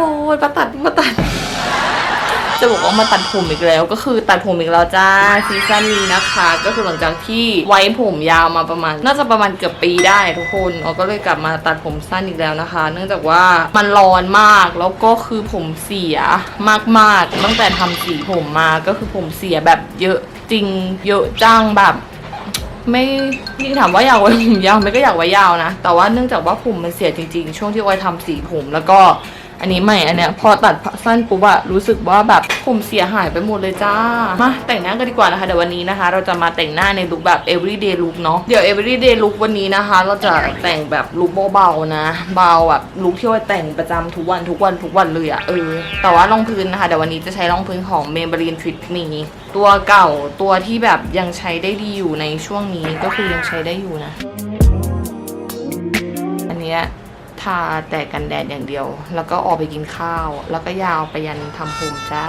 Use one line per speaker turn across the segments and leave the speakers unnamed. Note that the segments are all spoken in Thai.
โอนมาตัดมาตัด จะบอกว่ามาตัดผมอีกแล้ว ก็คือตัดผมอีกแล้วจ้าซีซั่นนี้นะคะ ก็คือหลังจากที่ไว้ผมยาวมาประมาณ น่าจะประมาณเกือบปีได้ทุกคนเราก็เลยกลับมาตัดผมสั้นอีกแล้วนะคะ เนื่องจากว่ามันร้อนมากแล้วก็คือผมเสียมากๆ ตั้งแต่ทำสีผมมาก็คือผมเสียแบบเยอะจริงเยอะจังแบบไม่นี่ถามว่าอยากไว้ผมยาวไหม่ก็อยากไว้ยาวนะ แต่ว่าเนื่องจากว่าผมมันเสียจริงๆ ช่วงที่ไว้ทำสีผมแล้วก็ อันนี้ใหม่อันเนี้ยพอตัดสั้นปุ๊บอะรู้สึกว่าแบบผมเสียหายไปหมดเลยจ้า มาแต่งหน้ากันดีกว่านะคะเดี๋ยววันนี้นะคะ เราจะมาแต่งหน้าในลุคแบบ everyday look เนาะเดี๋ยว everyday look วันนี้นะคะ เราจะแต่งแบบลุคเบาๆนะ เบาแบบลุคที่ไว้แต่งประจำทุกวันทุกวันทุกวันเลยอะเออแต่ว่ารองพื้นนะคะเดี๋ยววันนี้จะใช้รองพื้นของ Maybelline Fit Me ตัวเก่าตัวที่แบบยังใช้ได้ดีอยู่ในช่วงนี้ก็คือยังใช้ได้อยู่นะ อันเนี้ย ทาแต่กันแดดอย่างเดียว แล้วก็ออกไปกินข้าว แล้วก็ยาวไปยันทำผมจ้า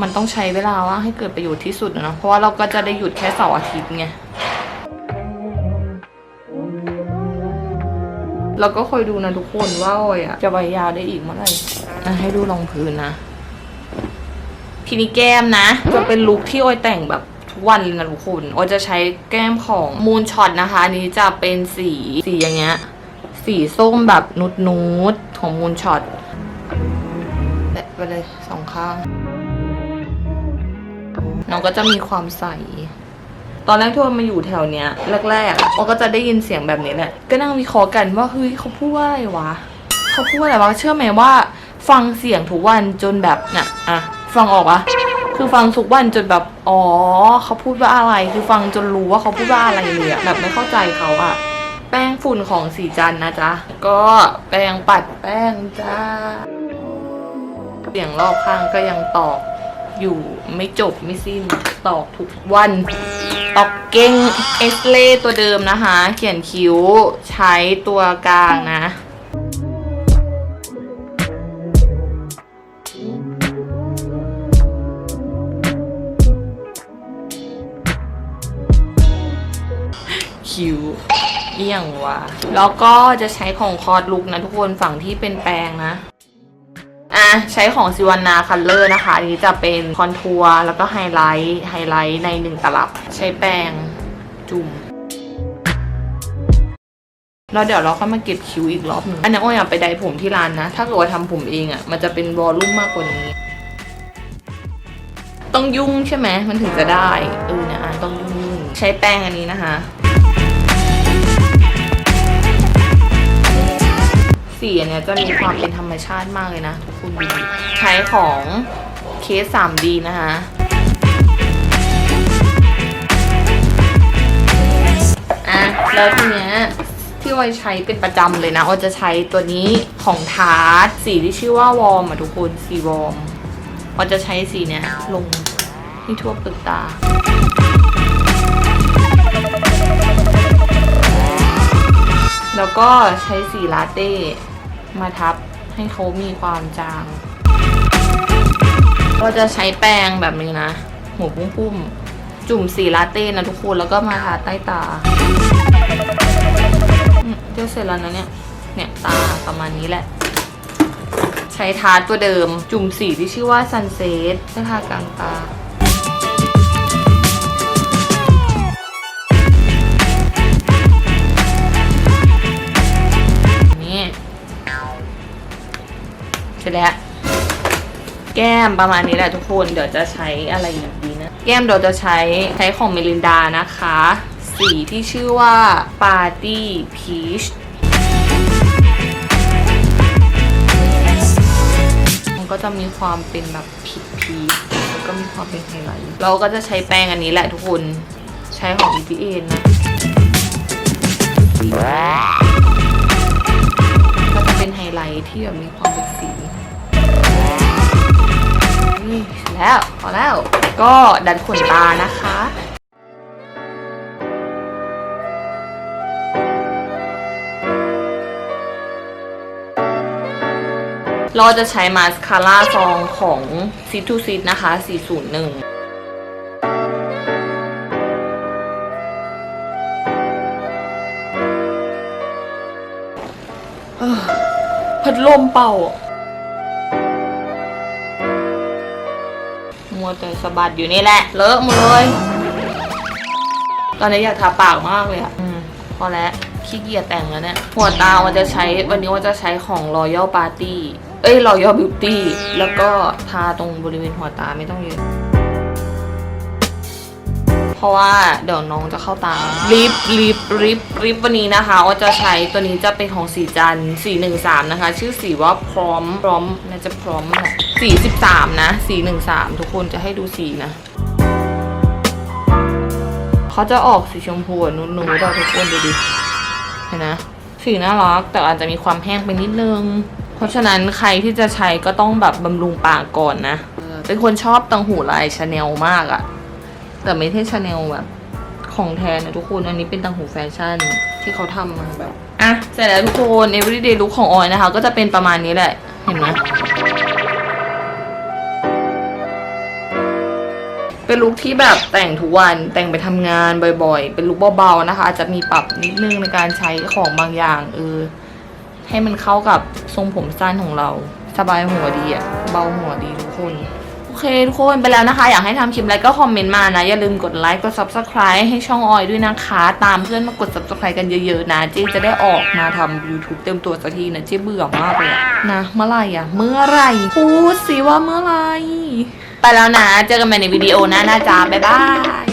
มันต้องใช้เวลาว่าให้เกิดประโยชน์ที่สุดนะเพราะว่าเราก็จะได้หยุดแค่เสาร์อาทิตย์ไงเราก็คอยดูนะทุกคนว่าออยอะจะไวยาวได้อีกเมื่อไหร่ให้ดูรองพื้นนะ ทีนี้แก้มนะ จะเป็นลุคที่โอยแต่งแบบทุกวันเลยนะทุกคนโอยจะใช้แก้มของ Moon Shot นะคะ อันนี้จะเป็นสีสีอย่างเงี้ย สีส้มแบบนุดนูดของ Moon Shot แตะไปเลยสองข้างน้องก็จะมีความใส ตอนแรกที่โอมาอยู่แถวเนี้ยแรกๆอะโอก็จะได้ยินเสียงแบบนี้แหละ ก็นั่งวิเคราะห์กันว่าเฮ้ยเขาพูดว่าอะไรวะเขาพูดอะไรวะเชื่อไหมว่า ฟังเสียงทุกวันจนแบบน่ะอะฟังออกปะคือฟังทุกวันจนแบบอ๋อเขาพูดว่าอะไร คือฟังจนรู้ว่าเขาพูดว่าอะไรเลยอะแบบไม่เข้าใจเขาอะ ฝุ่นของสีจันนะจ๊ะ ก็แป้งปัดแป้งจ้า เสียงรอบข้างก็ยังตอกอยู่ไม่จบไม่สิ้นตอกทุกวัน ตอกเก่งเอสเล่ตัวเดิมนะคะ เขียนคิ้วใช้ตัวกลางนะคิ้ว เอี่ยงว่ะแล้วก็จะใช้ของคอร์ดลุกนะทุกคนฝั่งที่เป็นแปรงนะอะใช้ของซิวันาคัลเลอร์นะคะอันนี้จะเป็นคอนทัวร์แล้วก็ไฮไลท์ไฮไลท์ในหนึ่งตลับ ใช้แปรงจุ่มแล้วเดี๋ยวเราค่อยมาเก็บคิ้วอีกรอบหนึ่งอันนี้อ้อยอยากไปไดผมที่ร้านนะ ถ้าเกิดว่าทำผมเองอะ่ะ มันจะเป็นวอลลุ่มมากกว่านี้ ต้องยุ่งใช่ไหมมันถึงจะได้เออนะอะต้องยุ่งใช้แป้งอันนี้นะคะ สีอันเนี้ยจะมีความเป็นธรรมชาติมากเลยนะทุกคนใช้ของเคส 3D นะคะอะแล้วทีเนี้ยที่ออยใช้เป็นประจำเลยนะออยจะใช้ตัวนี้ของทาร์ตสีที่ชื่อว่าวอร์มอะทุกคนสีวอร์มออยจะใช้สีเนี้ยลงที่ทั่วเปลือกตา แล้วก็ใช้สีลาเต้มาทับให้เขามีความจาง ก็จะใช้แปรงแบบนี้นะ หัวพุ่มๆ จุ่มสีลาเต้นะทุกคน แล้วก็มาทาใต้ตาจะเสร็จแล้วนะเนี่ย เนี่ยตาประมาณนี้แหละ ใช้ทาร์ตตัวเดิม จุ่มสีที่ชื่อว่าซันเซ t ให้ทากลางตา เสร็จแล้วแก้มประมาณนี้แหละทุกคน เดี๋ยวจะใช้อะไรอีกดีนะ แก้มเดี๋ยวจะใช้ใช้ของเมลินดานะคะ สีที่ชื่อว่า Party Peach มันก็จะมีความเป็นแบบผิดพีชแล้วก็มีความเป็นไฮไลท์เราก็จะใช้แป้งอันนี้แหละทุกคน ใช้ของ EPA นะ ลท์ที่แบบมีความเป็นสีนี่แล้วพอแล้วก็ดันขนตานะคะเราจะใช้มาสคาร่าซองของซิทูซินะคะ 401 ลมเป่าอะมัวแต่สะบัดอยู่นี่แหละ เลอะหมดเลย ตอนนี้อยากทาปากมากเลยอะอืมพอแล้วขี้เกียจแต่งแล้วเนี่ย หัวตามันจะใช้วันนี้ว่าจะใช้ของ Royal Party เอ้ย Royal Beauty แล้วก็ทาตรงบริเวณหัวตาไม่ต้องเยอะ เพราะว่าเดี๋ยวน้องจะเข้าตาลิปลิปลิปลิปวันนี้นะคะว่าจะใช้ตัวนี้จะเป็นของสีจันทร์413นะคะ ชื่อสีว่าพร้อมพร้อมน่าจะพร้อมแหละสี13นะสี13ทุกคนจะให้ดูสีนะเขาจะออกสีชมพูอะนุ่นๆเราทุกคนดูดิเห็นนะสีน่ารักแต่อาจจะมีความแห้งไปนิดนึง เพราะฉะนั้นใครที่จะใช้ก็ต้องแบบบำรุงปากก่อนนะเออเป็นคนชอบตังหูลายชาแนลมากอะ แต่ไม่ใช่ชาแนลแบบของแท้นะทุกคน อันนี้เป็นตังหูแฟชั่นที่เขาทำมาแบบ อะเสร็จแล้วทุกคน everyday look ของออยนะคะ ก็จะเป็นประมาณนี้แหละ เห็นไหมเป็นลุคที่แบบแต่งทุกวันแต่งไปทำงานบ่อยๆ เป็นลุคเบาๆนะคะอาจจะมีปรับนิดนึงในการใช้ของบางอย่างเออให้มันเข้ากับทรงผมสั้นของเรา สบายหัวดีอะเบาหัวดีทุกคน เคทุกคนไปแล้วนะคะ อยากให้ทำคลิปอะไรก็คอมเมนต์มานะ อย่าลืมกดไลค์กด subscribe ให้ช่องออยด้วยนะคะ ตามเพื่อนมากด subscribe กันเยอะๆนะเจ๊จะได้ออกมาทำ YouTube เต็มตัวสักทีนะเจ๊เบื่อมากเลยอะนะเมื่อไหร่อะเมื่อไหร่พูดสิว่าเมื่อไหร่ไปแล้วนะ เจอกันใหม่ในวิดีโอหน้าหน้าจ้าบ๊ายบาย